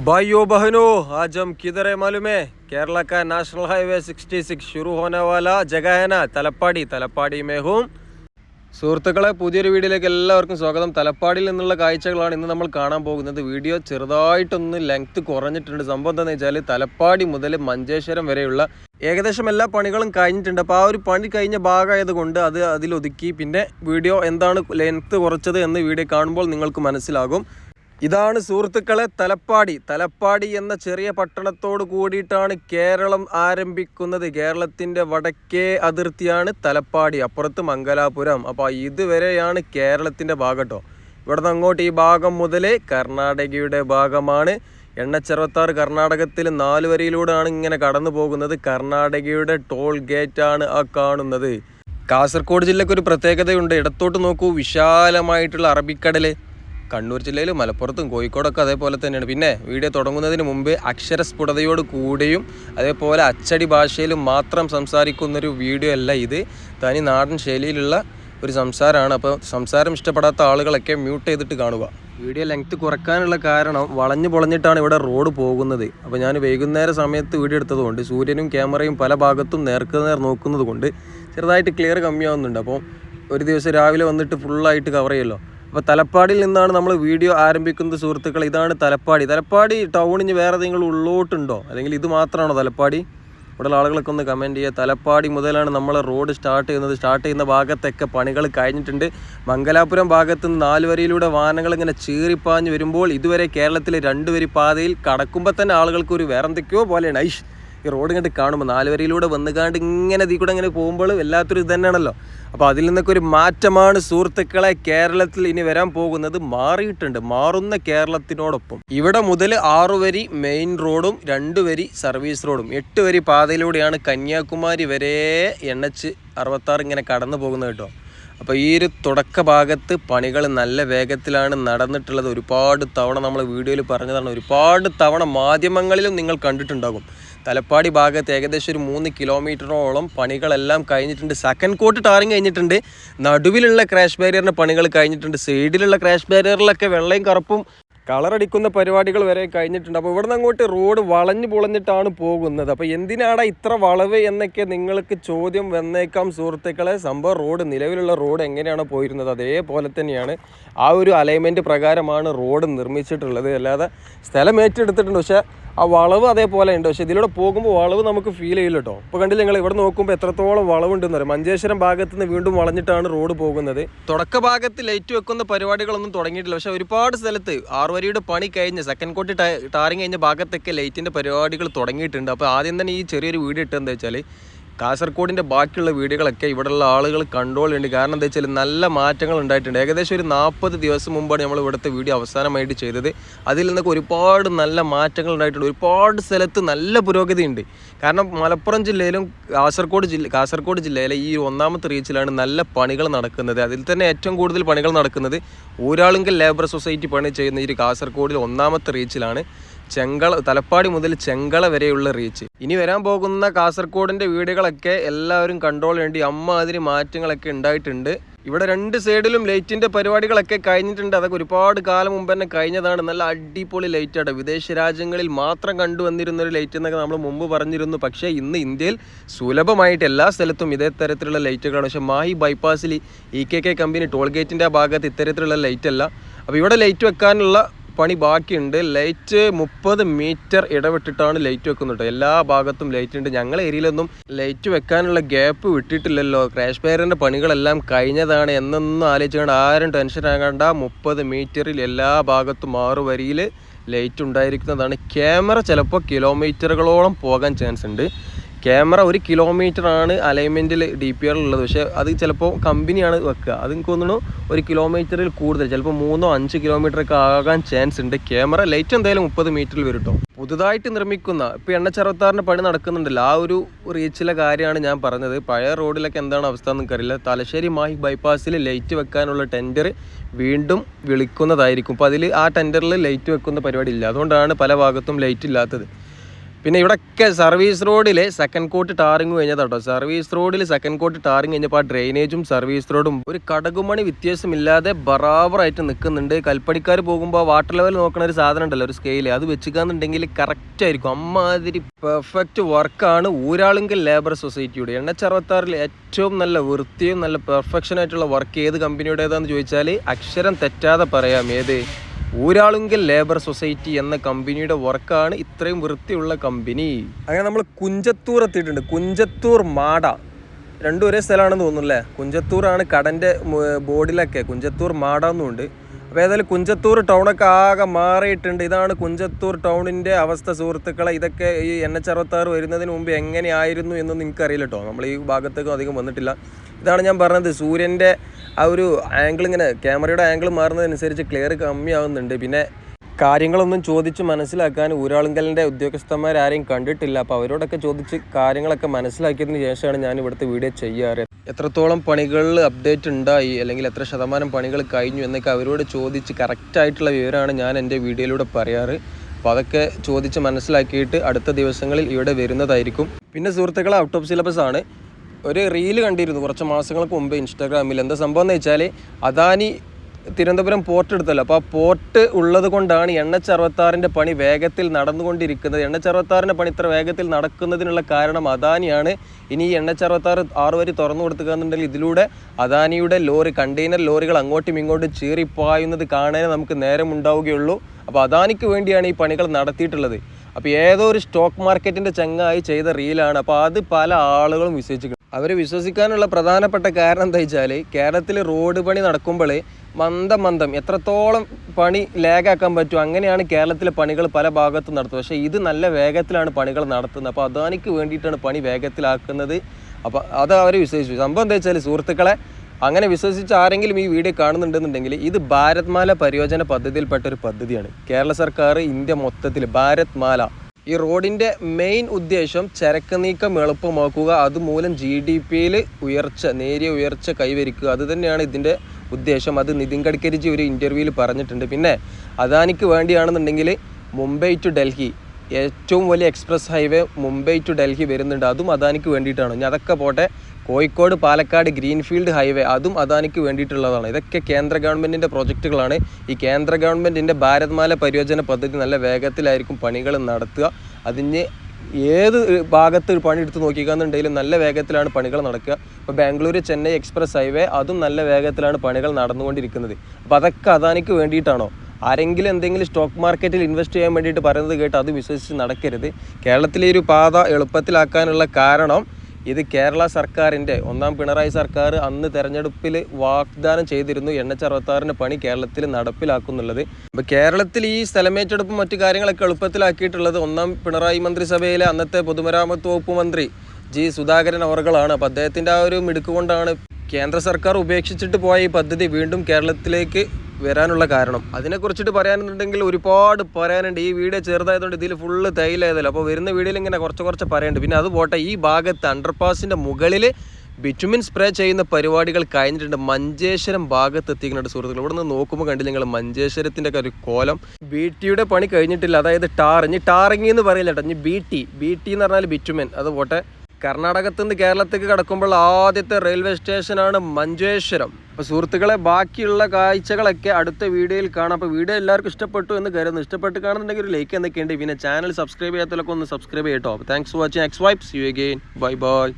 भाइयों बहनों आज हम किधर है मालूम है केरला का नेशनल हाईवे 66 शुरू होने वाला जगह है ना തലപ്പാടി തലപ്പാടി में हूँ സുഹൃത്തുക്കളെ പുതിയൊരു വീഡിയോയിലേക്ക് എല്ലാവർക്കും സ്വാഗതം തലപ്പാടിയിൽ നിന്നുള്ള കാഴ്ചകളാണ് ഇന്ന് നമ്മൾ കാണാൻ പോകുന്നത് വീഡിയോ ചെറുതായിട്ടൊന്ന് ലെങ്ത് കുറഞ്ഞിട്ടുണ്ട് സംഭവം എന്താണെന്ന് വെച്ചാൽ തലപ്പാടി മുതൽ മഞ്ചേശ്വരം വരെയുള്ള ഏകദേശം എല്ലാ പണികളും കഴിഞ്ഞിട്ടുണ്ട് അപ്പോൾ ആ ഒരു പണി കഴിഞ്ഞ ഭാഗമായത് കൊണ്ട് അത് അതിലൊതുക്കി പിന്നെ വീഡിയോ എന്താണ് ലെങ്ത് കുറച്ചത് എന്ന് വീഡിയോ കാണുമ്പോൾ നിങ്ങൾക്ക് മനസ്സിലാകും ഇതാണ് സുഹൃത്തുക്കളെ തലപ്പാടി. തലപ്പാടി എന്ന ചെറിയ പട്ടണത്തോട് കൂടിയിട്ടാണ് കേരളം ആരംഭിക്കുന്നത്. കേരളത്തിന്റെ വടക്കേ അതിർത്തിയാണ് തലപ്പാടി അപ്പുറത്ത് മംഗലാപുരം. അപ്പോൾ ഇതുവരെയാണ് കേരളത്തിന്റെ ഭാഗട്ടോ. ഇവിടെ നിന്ന് അങ്ങോട്ട് ഈ ഭാഗം മുതലേ കർണാടകയുടെ ഭാഗമാണ്. എണ്ണച്ചെറുപത്താറ് കർണാടകത്തിൽ നാല് വരിയിലൂടെയാണ് ഇങ്ങനെ കടന്നു പോകുന്നത്. കർണാടകയുടെ ടോൾ ഗേറ്റാണ് ആ കാണുന്നത്. കാസർഗോഡ് ജില്ലയ്ക്ക് ഒരു പ്രത്യേകതയുണ്ട്. ഇടത്തോട്ട് നോക്കൂ വിശാലമായിട്ടുള്ള അറബിക്കടൽ കണ്ണൂർ ജില്ലയിൽ മലപ്പുറത്തും കോഴിക്കോടൊക്കെ അതേപോലെ തന്നെയാണ്. പിന്നെ വീഡിയോ തുടങ്ങുന്നതിന് മുമ്പ് അക്ഷരസ്ഫുടതയോട് കൂടെയും അതേപോലെ അച്ചടി ഭാഷയിൽ മാത്രം സംസാരിക്കുന്നൊരു വീഡിയോ അല്ല ഇത്. തനി നാടൻ ശൈലിയിലുള്ള ഒരു സംസാരമാണ്. അപ്പോൾ സംസാരം ഇഷ്ടപ്പെടാത്ത ആളുകളൊക്കെ മ്യൂട്ട് ചെയ്തിട്ട് കാണുക. വീഡിയോ ലെങ്ത് കുറക്കാനുള്ള കാരണം വളഞ്ഞു പൊളഞ്ഞിട്ടാണ് ഇവിടെ റോഡ് പോകുന്നത്. അപ്പോൾ ഞാൻ വൈകുന്നേര സമയത്ത് വീഡിയോ എടുത്തതുകൊണ്ട് സൂര്യനും ക്യാമറയും പല ഭാഗത്തും നേർക്ക് നേർ നോക്കുന്നത് കൊണ്ട് ചെറുതായിട്ട് ക്ലിയർ കമ്മിയാവുന്നുണ്ട്. അപ്പോൾ ഒരു ദിവസം രാവിലെ വന്നിട്ട് ഫുള്ളായിട്ട് കവർ ചെയ്യുമല്ലോ. അപ്പോൾ തലപ്പാടിയിൽ നിന്നാണ് നമ്മൾ വീഡിയോ ആരംഭിക്കുന്നത് സുഹൃത്തുക്കൾ ഇതാണ് തലപ്പാടി. തലപ്പാടി ടൗണിന് വേറെ ഏതെങ്കിലും ഉള്ളോട്ടുണ്ടോ? അല്ലെങ്കിൽ ഇത് മാത്രമാണോ തലപ്പാടി? ഇവിടെ ആളുകളൊക്കെ ഒന്ന് കമന്റ് ചെയ്യുക. തലപ്പാടി മുതലാണ് നമ്മൾ റോഡ് സ്റ്റാർട്ട് ചെയ്യുന്നത്. സ്റ്റാർട്ട് ചെയ്യുന്ന ഭാഗത്തൊക്കെ പണികൾ കഴിഞ്ഞിട്ടുണ്ട്. മംഗലാപുരം ഭാഗത്ത് നിന്ന് നാല് വരിയിലൂടെ വാഹനങ്ങൾ ഇങ്ങനെ ചീറിപ്പാഞ്ഞ് വരുമ്പോൾ ഇതുവരെ കേരളത്തിലെ രണ്ടുവരി പാതയിൽ കടക്കുമ്പോൾ തന്നെ ആളുകൾക്ക് ഒരു വേറെന്തൊക്കെയോ പോലെയാണ്. ഐഷ്! ഈ റോഡ് ഇങ്ങോട്ട് കാണുമ്പോൾ നാലുവരയിലൂടെ വന്നു കാണ്ട് ഇങ്ങനെ ഇതിൽ കൂടെ ഇങ്ങനെ പോകുമ്പോൾ വല്ലാത്തൊരു ഇത് തന്നെയാണല്ലോ. അപ്പോൾ അതിൽ നിന്നൊക്കെ ഒരു മാറ്റമാണ് സുഹൃത്തുക്കളെ കേരളത്തിൽ ഇനി വരാൻ പോകുന്നത്. മാറിയിട്ടുണ്ട് മാറുന്ന കേരളത്തിനോടൊപ്പം. ഇവിടെ മുതൽ ആറു വരി മെയിൻ റോഡും രണ്ട് വരി സർവീസ് റോഡും എട്ട് വരി പാതയിലൂടെയാണ് കന്യാകുമാരി വരെ എണ്ണച്ച് അറുപത്താറ് ഇങ്ങനെ കടന്നു പോകുന്നത് കേട്ടോ. അപ്പോൾ ഈ ഒരു തുടക്ക ഭാഗത്ത് പണികൾ നല്ല വേഗത്തിലാണ് നടന്നിട്ടുള്ളത്. ഒരുപാട് തവണ നമ്മൾ വീഡിയോയിൽ പറഞ്ഞതാണ്. ഒരുപാട് തവണ മാധ്യമങ്ങളിലും നിങ്ങൾ കണ്ടിട്ടുണ്ടാകും. തലപ്പാടി ഭാഗത്ത് ഏകദേശം ഒരു മൂന്ന് കിലോമീറ്ററോളം പണികളെല്ലാം കഴിഞ്ഞിട്ടുണ്ട്. സെക്കൻഡ് കോട്ട് ടാറിങ് കഴിഞ്ഞിട്ടുണ്ട്. നടുവിലുള്ള ക്രാഷ് ബാരിയറിന്റെ പണികൾ കഴിഞ്ഞിട്ടുണ്ട്. സൈഡിലുള്ള ക്രാഷ് ബാരിയറിലൊക്കെ വെള്ളയും കറുപ്പും കളറടിക്കുന്ന പരിപാടികൾ വരെ കഴിഞ്ഞിട്ടുണ്ട്. അപ്പോൾ ഇവിടുന്ന് അങ്ങോട്ട് റോഡ് വളഞ്ഞു പൊളഞ്ഞിട്ടാണ് പോകുന്നത്. അപ്പോൾ എന്തിനാടാ ഇത്ര വളവ് എന്നൊക്കെ നിങ്ങൾക്ക് ചോദ്യം വന്നേക്കാം സുഹൃത്തുക്കളെ. സംഭവം റോഡ് നിലവിലുള്ള റോഡ് എങ്ങനെയാണ് പോയിരുന്നത്? അതേപോലെ തന്നെയാണ് ആ ഒരു അലൈൻമെന്റ് പ്രകാരമാണ് റോഡ് നിർമ്മിച്ചിട്ടുള്ളത്. അല്ലാതെ സ്ഥലം ഏറ്റെടുത്തിട്ടുണ്ട്. പക്ഷേ ആ വളവ് അതേപോലെ ഉണ്ട്. പക്ഷേ ഇതിലൂടെ പോകുമ്പോൾ വളവ് നമുക്ക് ഫീൽ ചെയ്യില്ല കേട്ടോ ഇപ്പോൾ കണ്ടില്ല നിങ്ങൾ ഇവിടെ നോക്കുമ്പോൾ എത്രത്തോളം വളവുണ്ടെന്ന് പറയും മഞ്ചേശ്വരം ഭാഗത്ത് നിന്ന് വീണ്ടും വളഞ്ഞിട്ടാണ് റോഡ് പോകുന്നത്. തുടക്ക ഭാഗത്ത് ലൈറ്റ് വെക്കുന്ന പരിപാടികളൊന്നും തുടങ്ങിയിട്ടില്ല. പക്ഷേ ഒരുപാട് സ്ഥലത്ത് ആറുവരിയുടെ പണി കഴിഞ്ഞ് സെക്കൻഡ് കോട്ടി ടാറിങ് കഴിഞ്ഞ ഭാഗത്തൊക്കെ ലൈറ്റിന്റെ പരിപാടികൾ തുടങ്ങിയിട്ടുണ്ട്. അപ്പോൾ ആദ്യം തന്നെ ഈ ചെറിയൊരു വീട് ഇട്ടെന്താ വെച്ചാൽ കാസർഗോഡിന്റെ ബാക്കിയുള്ള വീടുകളൊക്കെ ഇവിടെയുള്ള ആളുകൾ കൺട്രോൾ ചെയ്യേണ്ടി കാരണം എന്താ വെച്ചാൽ നല്ല മാറ്റങ്ങൾ ഉണ്ടായിട്ടുണ്ട്. ഏകദേശം ഒരു നാൽപ്പത് ദിവസം മുമ്പാണ് നമ്മൾ ഇവിടുത്തെ വീഡിയോ അവസാനമായിട്ട് ചെയ്തത്. അതിൽ നിന്നൊക്കെ ഒരുപാട് നല്ല മാറ്റങ്ങൾ ഉണ്ടായിട്ടുണ്ട്. ഒരുപാട് സ്ഥലത്ത് നല്ല പുരോഗതി ഉണ്ട്. കാരണം മലപ്പുറം ജില്ലയിലും കാസർഗോഡ് ജില്ല കാസർഗോഡ് ജില്ലയിലെ ഈ ഒന്നാമത്തെ റീച്ചിലാണ് നല്ല പണികൾ നടക്കുന്നത്. അതിൽ തന്നെ ഏറ്റവും കൂടുതൽ പണികൾ നടക്കുന്നത് ഊരാളുങ്കൽ ലേബർ സൊസൈറ്റി പണി ചെയ്യുന്ന ഈ കാസർഗോഡിൽ ഒന്നാമത്തെ റീച്ചിലാണ്. ചെങ്കള തലപ്പാടി മുതൽ ചെങ്കള വരെയുള്ള റീച്ച് ഇനി വരാൻ പോകുന്ന കാസർഗോഡിന്റെ വീടുകളൊക്കെ എല്ലാവരും കൺട്രോൾ വേണ്ടി അമ്മാതിരി മാറ്റങ്ങളൊക്കെ ഉണ്ടായിട്ടുണ്ട്. ഇവിടെ രണ്ട് സൈഡിലും ലൈറ്റിന്റെ പരിപാടികളൊക്കെ കഴിഞ്ഞിട്ടുണ്ട്. അതൊക്കെ ഒരുപാട് കാലം മുമ്പ് തന്നെ കഴിഞ്ഞതാണ്. നല്ല അടിപൊളി ലൈറ്റാണ് വിദേശ രാജ്യങ്ങളിൽ മാത്രം കണ്ടുവന്നിരുന്ന ഒരു ലൈറ്റ് എന്നൊക്കെ നമ്മൾ മുമ്പ് പറഞ്ഞിരുന്നു. പക്ഷേ ഇന്ന് ഇന്ത്യയിൽ സുലഭമായിട്ട് എല്ലാ സ്ഥലത്തും ഇതേ തരത്തിലുള്ള ലൈറ്റുകളാണ് പക്ഷേ Mahe ബൈപ്പാസിൽ E K K company toll ഗേറ്റിന്റെ ആ ഭാഗത്ത് ഇത്തരത്തിലുള്ള ലൈറ്റ് അല്ല. അപ്പോൾ ഇവിടെ ലൈറ്റ് വെക്കാനുള്ള പണി ബാക്കിയുണ്ട്. ലൈറ്റ് മുപ്പത് മീറ്റർ ഇടവിട്ടിട്ടാണ് ലൈറ്റ് വെക്കുന്നത് എല്ലാ ഭാഗത്തും ലൈറ്റ് ഉണ്ട്. ഞങ്ങളെ ഏരിയയിലൊന്നും ലൈറ്റ് വെക്കാനുള്ള ഗ്യാപ്പ് വിട്ടിട്ടില്ലല്ലോ. ക്രാഷ് പെയറിന്റെ പണികളെല്ലാം കഴിഞ്ഞതാണ്. എന്നൊന്നും ആലോചിച്ചുകൊണ്ട് ആരും ടെൻഷൻ ആകണ്ട. മുപ്പത് മീറ്ററിൽ എല്ലാ ഭാഗത്തും ആറു വരിയിൽ ലൈറ്റ് ഉണ്ടായിരിക്കുന്നതാണ്. ക്യാമറ ചിലപ്പോൾ കിലോമീറ്ററുകളോളം പോകാൻ ചാൻസ് ഉണ്ട്. ക്യാമറ ഒരു കിലോമീറ്റർ ആണ് അലൈൻമെന്റിൽ ഡി പി ആറിലുള്ളത്. പക്ഷേ അത് ചിലപ്പോൾ കമ്പനിയാണ് വെക്കുക. അത് എനിക്ക് തോന്നുന്നു ഒരു കിലോമീറ്ററിൽ കൂടുതൽ ചിലപ്പോൾ മൂന്നോ അഞ്ച് കിലോമീറ്റർ ഒക്കെ ആകാൻ ചാൻസ് ഉണ്ട്. ക്യാമറ ലൈറ്റ് എന്തായാലും മുപ്പത് മീറ്ററിൽ വരും കേട്ടോ പുതുതായിട്ട് നിർമ്മിക്കുന്ന ഇപ്പോൾ എണ്ണച്ചെറുത്താറിന്റെ പണി നടക്കുന്നുണ്ടല്ലോ. ആ ഒരു റീച്ചിലെ കാര്യമാണ് ഞാൻ പറഞ്ഞത്. പഴയ റോഡിലൊക്കെ എന്താണ് അവസ്ഥ എന്ന് എനിക്കറിയില്ല. തലശ്ശേരി മാഹി ബൈപ്പാസിൽ ലൈറ്റ് വെക്കാനുള്ള ടെൻഡർ വീണ്ടും വിളിക്കുന്നതായിരിക്കും. അപ്പോൾ അതിൽ ആ ടെൻഡറിൽ ലൈറ്റ് വെക്കുന്ന പരിപാടി ഇല്ല. അതുകൊണ്ടാണ് പല ഭാഗത്തും ലൈറ്റ് ഇല്ലാത്തത്. പിന്നെ ഇവിടെയൊക്കെ സർവീസ് റോഡിൽ സെക്കൻഡ് കോട്ട് ടാറിങ് കഴിഞ്ഞതാട്ടോ. സർവീസ് റോഡിൽ സെക്കൻഡ് കോട്ട് ടാറിങ് കഴിഞ്ഞപ്പോൾ ആ ഡ്രെയിനേജും സർവീസ് റോഡും ഒരു കടകുമണി വ്യത്യാസമില്ലാതെ ബറാബറായിട്ട് നിൽക്കുന്നുണ്ട് കൽപ്പണിക്കാർ പോകുമ്പോൾ വാട്ടർ ലെവൽ നോക്കുന്ന ഒരു സാധനം ഉണ്ടല്ലോ ഒരു സ്കെയിൽ അത് വെച്ചിക്കാന്നുണ്ടെങ്കിൽ കറക്റ്റ് ആയിരിക്കും. അമ്മാതിരി പെർഫെക്റ്റ് വർക്കാണ് ഊരാളുങ്കൽ ലേബർ സൊസൈറ്റിയുടെ എണ്ണച്ചറുപത്താറിൽ ഏറ്റവും നല്ല വൃത്തിയും നല്ല പെർഫെക്ഷൻ ആയിട്ടുള്ള വർക്ക് ഏത് കമ്പനിയുടേതാണെന്ന് ചോദിച്ചാൽ അക്ഷരം തെറ്റാതെ പറയാം. ഏത്? ഊരാളുങ്കൽ ലേബർ സൊസൈറ്റി എന്ന കമ്പനിയുടെ വർക്കാണ് ഇത്രയും വൃത്തിയുള്ള കമ്പനി. അങ്ങനെ നമ്മൾ കുഞ്ചത്തൂർ എത്തിയിട്ടുണ്ട്. കുഞ്ചത്തൂർ മാട. രണ്ടും ഒരേ സ്ഥലമാണെന്ന് തോന്നുന്നു അല്ലേ? കുഞ്ചത്തൂറാണ് കടന്റെ ബോർഡിലൊക്കെ. കുഞ്ചത്തൂർ മാട എന്നുണ്ട് അപ്പോൾ ഏതായാലും കുഞ്ചത്തൂർ ടൗണൊക്കെ ആകെ മാറിയിട്ടുണ്ട്. ഇതാണ് കുഞ്ചത്തൂർ ടൗണിന്റെ അവസ്ഥ സുഹൃത്തുക്കളെ. ഇതൊക്കെ ഈ എൻ എച്ച് അറുപത്താറ് വരുന്നതിന് മുമ്പ് എങ്ങനെയായിരുന്നു എന്ന് നിങ്ങൾക്ക് അറിയില്ല കേട്ടോ നമ്മൾ ഈ ഭാഗത്തേക്കും അധികം വന്നിട്ടില്ല. ഇതാണ് ഞാൻ പറഞ്ഞത് സൂര്യന്റെ ആ ഒരു ആംഗിൾ ഇങ്ങനെ ക്യാമറയുടെ ആംഗിൾ മാറുന്നതനുസരിച്ച് ക്ലിയർ കമ്മിയാവുന്നുണ്ട്. പിന്നെ കാര്യങ്ങളൊന്നും ചോദിച്ച് മനസ്സിലാക്കാൻ ഊരാളുങ്കലിന്റെ ഉദ്യോഗസ്ഥന്മാരാരെയും കണ്ടിട്ടില്ല. അപ്പോൾ അവരോടൊക്കെ ചോദിച്ച് കാര്യങ്ങളൊക്കെ മനസ്സിലാക്കിയതിന് ശേഷമാണ് ഞാൻ ഇവിടുത്തെ വീഡിയോ ചെയ്യാറ്. എത്രത്തോളം പണികളിൽ അപ്ഡേറ്റ് ഉണ്ടായി അല്ലെങ്കിൽ എത്ര ശതമാനം പണികൾ കഴിഞ്ഞു എന്നൊക്കെ അവരോട് ചോദിച്ച് കറക്റ്റായിട്ടുള്ള വിവരമാണ് ഞാൻ എന്റെ വീഡിയോയിലൂടെ പറയാറ്. അപ്പോൾ അതൊക്കെ ചോദിച്ച് മനസ്സിലാക്കിയിട്ട് അടുത്ത ദിവസങ്ങളിൽ ഇവിടെ വരുന്നതായിരിക്കും. പിന്നെ സുഹൃത്തുക്കളെ ഔട്ട് ഓഫ് സിലബസ് ആണ്. ഒരു റീൽ കണ്ടിരുന്നു കുറച്ച് മാസങ്ങൾക്ക് മുമ്പ് ഇൻസ്റ്റാഗ്രാമിൽ. എന്താ സംഭവം എന്ന് വെച്ചാൽ അദാനി തിരുവനന്തപുരം പോർട്ട് എടുത്തല്ലോ. അപ്പോൾ ആ പോർട്ട് ഉള്ളത് കൊണ്ടാണ് എണ്ണ ചറുപത്താറിന്റെ പണി വേഗത്തിൽ നടന്നുകൊണ്ടിരിക്കുന്നത്. എണ്ണ ചറുപത്താറിന്റെ പണി ഇത്ര വേഗത്തിൽ നടക്കുന്നതിനുള്ള കാരണം അദാനിയാണ്. ഇനി ഈ എണ്ണ ചറുപത്താറ് ആറ് വരി തുറന്നു കൊടുക്കുകയെന്നുണ്ടെങ്കിൽ ഇതിലൂടെ അദാനിയുടെ ലോറി കണ്ടെയ്നർ ലോറികൾ അങ്ങോട്ടും ഇങ്ങോട്ടും ചീറിപ്പായുന്നത് കാണാനേ നമുക്ക് നേരം ഉണ്ടാവുകയുള്ളൂ. അപ്പോൾ അദാനിക്ക് വേണ്ടിയാണ് ഈ പണികൾ നടത്തിയിട്ടുള്ളത്. അപ്പോൾ ഏതോ ഒരു സ്റ്റോക്ക് മാർക്കറ്റിന്റെ ചങ്ങായി ചെയ്ത റീലാണ് അപ്പോൾ അത് പല ആളുകളും വിശ്വസിക്കുന്നു. അവർ വിശ്വസിക്കാനുള്ള പ്രധാനപ്പെട്ട കാരണം എന്താ വെച്ചാൽ കേരളത്തിൽ റോഡ് പണി നടക്കുമ്പോൾ മന്ദം മന്ദം. എത്രത്തോളം പണി ലാഗാക്കാൻ പറ്റും അങ്ങനെയാണ് കേരളത്തിലെ പണികൾ പല ഭാഗത്തും നടത്തുന്നത്. പക്ഷേ ഇത് നല്ല വേഗത്തിലാണ് പണികൾ നടത്തുന്നത്. അപ്പോൾ അദാനിക്ക് വേണ്ടിയിട്ടാണ് പണി വേഗത്തിലാക്കുന്നത്. അപ്പോൾ അത് അവർ വിശ്വസിച്ചു. സംഭവം എന്താ വെച്ചാൽ സുഹൃത്തുക്കളെ അങ്ങനെ വിശ്വസിച്ച് ആരെങ്കിലും ഈ വീഡിയോ കാണുന്നുണ്ടെന്നുണ്ടെങ്കിൽ ഇത് ഭാരത് മാല പരിയോജന പദ്ധതിയിൽപ്പെട്ട ഒരു പദ്ധതിയാണ്. കേരള സർക്കാർ ഇന്ത്യ മൊത്തത്തിൽ ഭാരത്മാല. ഈ റോഡിന്റെ മെയിൻ ഉദ്ദേശം ചരക്ക് നീക്കം എളുപ്പമാക്കുക. അതുമൂലം ജി ഡി പിയിൽ ഉയർച്ച നേരിയ ഉയർച്ച കൈവരിക്കുക. അതുതന്നെയാണ് ഇതിന്റെ ഉദ്ദേശം അത് നിതിൻ ഗഡ്കരിജി ഒരു ഇന്റർവ്യൂവിൽ പറഞ്ഞിട്ടുണ്ട്. പിന്നെ അദാനിക്ക് വേണ്ടിയാണെന്നുണ്ടെങ്കിൽ മുംബൈ ടു ഡൽഹി ഏറ്റവും വലിയ express highway Mumbai to Delhi വരുന്നുണ്ട്. അതും അദാനിക്ക് വേണ്ടിയിട്ടാണ്. ഇനി അതൊക്കെ പോട്ടെ കോഴിക്കോട് പാലക്കാട് ഗ്രീൻഫീൽഡ് ഹൈവേ അതും അദാനിക്ക് വേണ്ടിയിട്ടുള്ളതാണ്. ഇതൊക്കെ കേന്ദ്ര ഗവൺമെന്റിന്റെ പ്രോജക്റ്റുകളാണ്. ഈ കേന്ദ്ര ഗവൺമെന്റിന്റെ ഭാരത്മാല പരിയോജന പദ്ധതി നല്ല വേഗത്തിലായിരിക്കും പണികൾ നടത്തുക. അതിന് ഏത് ഭാഗത്ത് പണി എടുത്ത് നോക്കിക്കാന്നുണ്ടെങ്കിലും നല്ല വേഗത്തിലാണ് പണികൾ നടക്കുക. ഇപ്പോൾ ബാംഗ്ലൂർ ചെന്നൈ എക്സ്പ്രസ് ഹൈവേ അതും നല്ല വേഗത്തിലാണ് പണികൾ നടന്നുകൊണ്ടിരിക്കുന്നത്. അപ്പോൾ അതൊക്കെ അദാനിക്ക് വേണ്ടിയിട്ടാണോ? ആരെങ്കിലും എന്തെങ്കിലും സ്റ്റോക്ക് മാർക്കറ്റിൽ ഇൻവെസ്റ്റ് ചെയ്യാൻ വേണ്ടിയിട്ട് പറയുന്നത് കേട്ട് അത് വിശ്വസിച്ച് നടക്കരുത്. കേരളത്തിലെ ഒരു പാത എളുപ്പത്തിലാക്കാനുള്ള കാരണം ഇത് കേരള സർക്കാരിന്റെ ഒന്നാം പിണറായി സർക്കാർ അന്ന് തെരഞ്ഞെടുപ്പിൽ വാഗ്ദാനം ചെയ്തിരുന്നു എണ്ണച്ച അറുപത്താറിന്റെ പണി കേരളത്തിൽ നടപ്പിലാക്കുന്നുള്ളത്. അപ്പോൾ കേരളത്തിൽ ഈ സ്ഥലമേറ്റെടുപ്പും മറ്റു കാര്യങ്ങളൊക്കെ എളുപ്പത്തിലാക്കിയിട്ടുള്ളത് ഒന്നാം പിണറായി മന്ത്രിസഭയിലെ അന്നത്തെ പൊതുമരാമത്ത് വകുപ്പ് മന്ത്രി ജി സുധാകരൻ അവർകളാണ്. അപ്പോൾ അദ്ദേഹത്തിന്റെ ആ ഒരു മിടുക്കുകൊണ്ടാണ് കേന്ദ്ര സർക്കാർ ഉപേക്ഷിച്ചിട്ട് പോയ ഈ പദ്ധതി വീണ്ടും കേരളത്തിലേക്ക് വരാനുള്ള കാരണം. അതിനെക്കുറിച്ചിട്ട് പറയാനുണ്ടെങ്കിൽ ഒരുപാട് പറയാനുണ്ട്. ഈ വീഡിയോ ചെറുതായതുകൊണ്ട് ഇതിൽ ഫുള്ള് തൈലായതല്ലോ അപ്പോൾ വരുന്ന വീഡിയോയിൽ ഇങ്ങനെ കുറച്ച് കുറച്ച് പറയുന്നുണ്ട് പിന്നെ അത് പോട്ടെ ഈ ഭാഗത്ത് അണ്ടർപാസിന്റെ മുകളിൽ ബിറ്റുമിൻ സ്പ്രേ ചെയ്യുന്ന പരിപാടികൾ കഴിഞ്ഞിട്ടുണ്ട്. മഞ്ചേശ്വരം ഭാഗത്ത് എത്തിക്കുന്നുണ്ട് സുഹൃത്തുക്കൾ ഇവിടെ നിന്ന് നോക്കുമ്പോൾ കണ്ടില്ല നിങ്ങൾ മഞ്ചേശ്വരത്തിന്റെ ഒക്കെ ഒരു കോലം. ബി ടിയുടെ പണി കഴിഞ്ഞിട്ടില്ല. അതായത് ടാർ ഇനി ടാറിങ് എന്ന് പറയില്ല കേട്ടോ. ഇനി ബി ടി ബി ടി എന്ന് പറഞ്ഞാൽ ബിറ്റുമിൻ അത് പോട്ടെ. കർണാടകത്തിൽ നിന്ന് കേരളത്തേക്ക് കടക്കുമ്പോൾ ആദ്യത്തെ റെയിൽവേ സ്റ്റേഷനാണ് മഞ്ചേശ്വരം. അപ്പോൾ സുഹൃത്തുക്കളെ ബാക്കിയുള്ള കാഴ്ചകളൊക്കെ അടുത്ത വീഡിയോയിൽ കാണാം. അപ്പോൾ വീഡിയോ എല്ലാവർക്കും ഇഷ്ടപ്പെട്ടു എന്ന് കരുതുന്നു. ഇഷ്ടപ്പെട്ട് കാണുന്നുണ്ടെങ്കിൽ ഒരു ലൈക്ക് എന്തൊക്കെയുണ്ട് പിന്നെ ചാനൽ സബ്സ്ക്രൈബ് ചെയ്യാത്തവരൊക്കെ ഒന്ന് സബ്സ്ക്രൈബ് ചെയ്യട്ടോ. അപ്പോൾ thanks for watching X vibes you again bye bye